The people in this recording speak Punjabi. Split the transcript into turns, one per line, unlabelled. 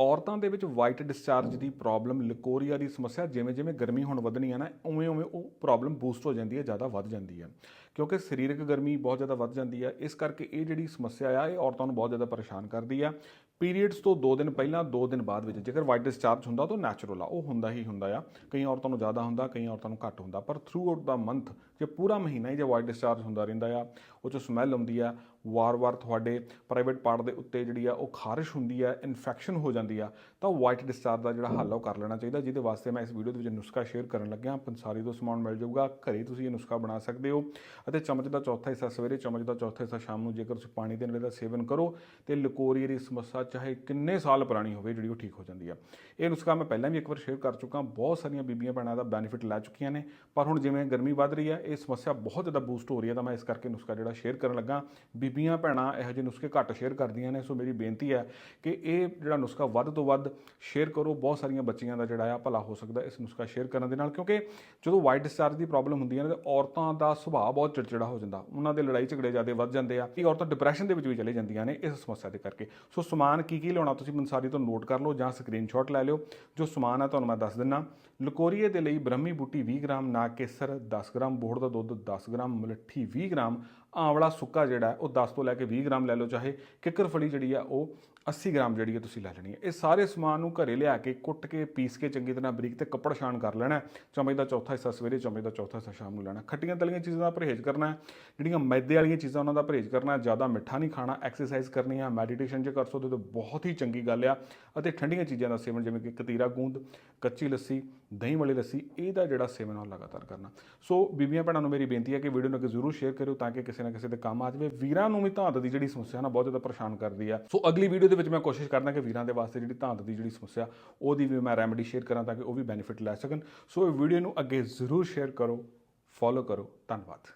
ਔਰਤਾਂ ਦੇ ਵਿੱਚ ਵਾਈਟ ਡਿਸਚਾਰਜ ਦੀ ਪ੍ਰੋਬਲਮ ਲਿਕੋਰੀਆ ਦੀ ਸਮੱਸਿਆ, ਜਿਵੇਂ ਜਿਵੇਂ ਗਰਮੀ ਹੁਣ ਵਧਣੀ ਆ ਨਾ, ਉਵੇਂ ਉਵੇਂ ਉਹ ਪ੍ਰੋਬਲਮ ਬੂਸਟ ਹੋ ਜਾਂਦੀ ਹੈ ਜ਼ਿਆਦਾ ਵੱਧ ਜਾਂਦੀ ਹੈ ਕਿਉਂਕਿ ਸਰੀਰਕ ਗਰਮੀ ਬਹੁਤ ਜ਼ਿਆਦਾ ਵੱਧ ਜਾਂਦੀ ਹੈ ਇਸ ਕਰਕੇ ਇਹ ਜਿਹੜੀ ਸਮੱਸਿਆ ਆ, ਇਹ ਔਰਤਾਂ ਨੂੰ ਬਹੁਤ ਜ਼ਿਆਦਾ ਪਰੇਸ਼ਾਨ ਕਰਦੀ ਆ। ਪੀਰੀਅਡਸ ਤੋਂ 2 ਦਿਨ ਪਹਿਲਾਂ 2 ਦਿਨ ਬਾਅਦ ਵਿੱਚ ਜੇਕਰ ਵਾਈਟ ਡਿਸਚਾਰਜ ਹੁੰਦਾ ਤਾਂ ਨੈਚੁਰਲ ਆ, ਉਹ ਹੁੰਦਾ ਹੀ ਹੁੰਦਾ ਆ। ਕਈ ਔਰਤਾਂ ਨੂੰ ਜ਼ਿਆਦਾ ਹੁੰਦਾ, ਕਈ ਔਰਤਾਂ ਨੂੰ ਘੱਟ ਹੁੰਦਾ, ਪਰ ਥਰੂ ਆਊਟ ਦਾ ਮੰਥ ਜੇ ਪੂਰਾ ਮਹੀਨਾ ਹੀ ਜੇ ਵਾਈਟ ਡਿਸਚਾਰਜ ਹੁੰਦਾ ਰਹਿੰਦਾ ਆ, ਉਹ 'ਚ ਸਮੈਲ ਆਉਂਦੀ ਆ, ਵਾਰ-ਵਾਰ ਤੁਹਾਡੇ ਪ੍ਰਾਈਵੇਟ ਪਾਰਟ ਦੇ ਉੱਤੇ ਜਿਹੜੀ ਆ, ਉਹ ਖਾਰਿਸ਼ ਹੁੰਦੀ ਆ ਇਨਫੈਕਸ਼ਨ ਹੋ ਜਾਂਦੀ ਆ, ਤਾਂ ਵਾਈਟ ਡਿਸਚਾਰਜ ਦਾ ਜਿਹੜਾ ਹੱਲ ਆ, ਉਹ ਕਰ ਲੈਣਾ ਚਾਹੀਦਾ, ਜਿਹਦੇ ਵਾਸਤੇ ਮੈਂ ਇਸ ਵੀਡੀਓ ਦੇ ਵਿੱਚ ਨੁਸਖਾ ਸ਼ੇਅਰ ਕਰਨ ਲੱਗਿਆ। ਪੰਸਾਰੀ ਤੋਂ ਸਮਾਨ ਮਿਲ ਜਾਊਗਾ, ਘਰੇ ਤੁਸੀਂ ਇਹ ਨੁਸਖਾ ਬਣਾ ਸਕਦੇ ਹੋ। ਅਤੇ ਚਮਚ ਦਾ ਚੌਥਾ ਹਿੱਸਾ ਸਵੇਰੇ, ਚਮਚ ਦਾ ਚੌਥਾ ਹਿੱਸਾ ਸ਼ਾਮ ਨੂੰ ਜੇਕਰ ਤੁਸੀਂ ਪਾਣੀ ਦੇ ਨਾਲ ਦਾ ਸੇਵਨ ਕਰੋ, ਤੇ ਲਿਕੋਰੀਆ ਦੀ ਸਮੱਸਿਆ ਚਾਹੇ ਕਿੰਨੇ ਸਾਲ ਪੁਰਾਣੀ ਹੋਵੇ ਜਿਹੜੀ ਉਹ ਠੀਕ ਹੋ ਜਾਂਦੀ ਆ। ਇਹ ਨੁਸਖਾ ਮੈਂ ਪਹਿਲਾਂ ਵੀ ਇੱਕ ਵਾਰ ਸ਼ੇਅਰ ਕਰ ਚੁੱਕਾ, ਬਹੁਤ ਸਾਰੀਆਂ ਬੀਬੀਆਂ ਭੈਣਾਂ ਦਾ ਬੈਨੀਫਿਟ ਲੈ ਚੁੱਕੀਆਂ ਨੇ, ਪਰ ਹੁਣ ਜਿਵੇਂ ਗਰਮੀ ਵੱਧ ਰਹੀ ਹੈ ਇਹ ਸਮੱਸਿਆ ਬਹੁਤ ਜ਼ਿਆਦਾ ਬੂਸਟ ਹੋ ਰਹੀ ਹੈ ਤਾਂ ਮੈਂ ਇਸ ਕਰਕੇ ਨੁਸਖਾ ਜਿਹੜਾ ਸ਼ੇਅਰ ਕਰਨ ਲੱਗਾ। ਬੀਬੀਆਂ ਭੈਣਾਂ ਇਹੋ ਜਿਹੇ ਨੁਸਖੇ ਘੱਟ ਸ਼ੇਅਰ ਕਰਦੀਆਂ ਨੇ, ਸੋ ਮੇਰੀ ਬੇਨਤੀ ਹੈ ਕਿ ਇਹ ਜਿਹੜਾ ਨੁਸਖਾ ਵੱਧ ਤੋਂ ਵੱਧ ਸ਼ੇਅਰ ਕਰੋ, ਬਹੁਤ ਸਾਰੀਆਂ ਬੱਚੀਆਂ ਦਾ ਜਿਹੜਾ ਆ ਭਲਾ ਹੋ ਸਕਦਾ ਇਸ ਨੁਸਖਾ ਸ਼ੇਅਰ ਕਰਨ ਦੇ ਨਾਲ, ਕਿਉਂਕਿ ਜਦੋਂ ਵਾਈਟ ਡਿਸਚਾਰਜ ਦੀ ਪ੍ਰੋਬਲਮ ਹੁੰਦੀ ਹੈ ਨਾ, ਤੇ ਔਰਤਾਂ ਦਾ ਸੁਭਾਅ ਬਹੁਤ ਚਿੜਚਿੜਾ ਹੋ ਜਾਂਦਾ, ਉਹਨਾਂ ਦੇ ਲੜਾਈ ਝਗੜੇ ਜ਼ਿਆਦਾ ਵੱਧ ਜਾਂਦੇ ਆ, ਇਹ ਔਰਤਾਂ ਡਿਪਰੈਸ਼ਨ ਦੇ ਵਿੱਚ ਵੀ ਚਲੇ ਜਾਂਦੀਆਂ ਨੇ ਇਸ ਸਮੱਸਿਆ ਦੇ ਕਰਕੇ। ਸੋ ਸਮਾਨ ਕੀ ਕੀ ਲਿਆਉਣਾ ਤੁਸੀਂ ਮਨਸਾਰੀ ਤੋਂ ਨੋਟ ਕਰ ਲਓ ਜਾਂ ਸਕਰੀਨਸ਼ਾਟ ਲੈ ਲਿਓ। ਜੋ ਸਮਾਨ ਹੈ ਤੁਹਾਨੂੰ ਮੈਂ ਦੱਸ ਦਿੰਨਾ। ਲਕੋਰੀਏ ਦੇ ਲਈ ਬ੍ਰਹਮੀ ਬੂਟੀ 20 ਗ੍ਰਾਮ, ਨਾ ਕੇਸਰ 10 ਗ੍ਰਾਮ, ਬੋਹੜ ਦਾ ਦੁੱਧ 10 ਗ੍ਰਾਮ, ਮਲੱਠੀ 20 ਗ੍ਰਾਮ, ਆਂਵਲਾ ਸੁੱਕਾ ਜਿਹੜਾ ਉਹ 10 ਤੋਂ ਲੈ ਕੇ 20 ਗ੍ਰਾਮ ਲੈ ਲਓ ਚਾਹੇ ਕਿੱਕਰ ਫਲੀ ਜਿਹੜੀ ਆ ਉਹ 80 ਗ੍ਰਾਮ ਜਿਹੜੀ ਹੈ ਤੁਸੀਂ ਲੈ ਲੈਣੀ ਹੈ। ਇਹ ਸਾਰੇ ਸਮਾਨ ਨੂੰ ਘਰੇ ਲਿਆ ਕੇ ਕੁੱਟ ਕੇ, ਪੀਸ ਕੇ, ਚੰਗੀ ਤਰ੍ਹਾਂ ਬਰੀਕ ਤੇ ਕੱਪੜ ਛਾਣ ਕਰ ਲੈਣਾ ਚਮਚ ਦਾ ਚੌਥਾ ਹਿੱਸਾ ਸਵੇਰੇ, ਚਮਚ ਦਾ ਚੌਥਾ ਹਿੱਸਾ ਸ਼ਾਮ ਨੂੰ ਲੈਣਾ ਖੱਟੀਆਂ ਤਲੀਆਂ ਚੀਜ਼ਾਂ ਦਾ ਪਰਹੇਜ਼ ਕਰਨਾ ਜਿਹੜੀਆਂ ਮੈਦੇ ਵਾਲੀਆਂ ਚੀਜ਼ਾਂ ਉਹਨਾਂ ਦਾ ਪਰਹੇਜ਼ ਕਰਨਾ ਜ਼ਿਆਦਾ ਮਿੱਠਾ ਨਹੀਂ ਖਾਣਾ ਐਕਸਰਸਾਈਜ਼ ਕਰਨੀ ਆ ਮੈਡੀਟੇਸ਼ਨ ਜੇ ਕਰ ਸਕਦੇ ਤਾਂ ਬਹੁਤ ਹੀ ਚੰਗੀ ਗੱਲ ਆ। ਅਤੇ ਠੰਡੀਆਂ ਚੀਜ਼ਾਂ ਦਾ ਸੇਵਨ ਜਿਵੇਂ ਕਿ ਕਤੀਰਾ ਗੂੰਦ, ਕੱਚੀ ਲੱਸੀ, ਦਹੀਂ ਵਾਲੀ ਲੱਸੀ, ਇਹਦਾ ਜਿਹੜਾ ਸੇਵਨ ਆ ਉਹ ਲਗਾਤਾਰ ਕਰਨਾ ਸੋ ਬੀਬੀਆਂ ਭੈਣਾਂ ਨੂੰ ਮੇਰੀ ਬੇਨਤੀ ਹੈ ਕਿ ਵੀਡੀਓ ਨੂੰ ਅੱਗੇ ਜ਼ਰੂਰ ਸ਼ੇਅਰ ਕਰਿਓ ਤਾਂ ਕਿ ਕਿਸੇ ਨਾ ਕਿਸੇ ਦੇ ਕੰਮ ਆ ਜਾਵੇ। ਵੀਰਾਂ ਨੂੰ ਵੀ ਧਾਤ ਦੀ ਜਿਹੜੀ ਸਮੱਸਿਆ ਨਾ ਬਹੁਤ ਜ਼ਿਆਦਾ ਪਰੇਸ਼ਾਨ ਕਰਦੀ ਆ। ਸੋ ਅਗਲੀ ਵੀਡੀਓ ਦੇ ਵਿੱਚ ਮੈਂ ਕੋਸ਼ਿਸ਼ ਕਰਦਾ ਕਿ ਵੀਰਾਂ ਦੇ ਵਾਸਤੇ ਜਿਹੜੀ ਧਾਂਤ ਦੀ ਜਿਹੜੀ ਸਮੱਸਿਆ, ਉਹਦੀ ਵੀ ਮੈਂ ਰੈਮਡੀ ਸ਼ੇਅਰ ਕਰਾਂ ਤਾਂ ਕਿ ਉਹ ਵੀ ਬੈਨੀਫਿਟ ਲੈ ਸਕਣ। ਸੋ ਇਹ ਵੀਡੀਓ ਨੂੰ ਅੱਗੇ ਜ਼ਰੂਰ ਸ਼ੇਅਰ ਕਰੋ ਫੋਲੋ ਕਰੋ। ਧੰਨਵਾਦ।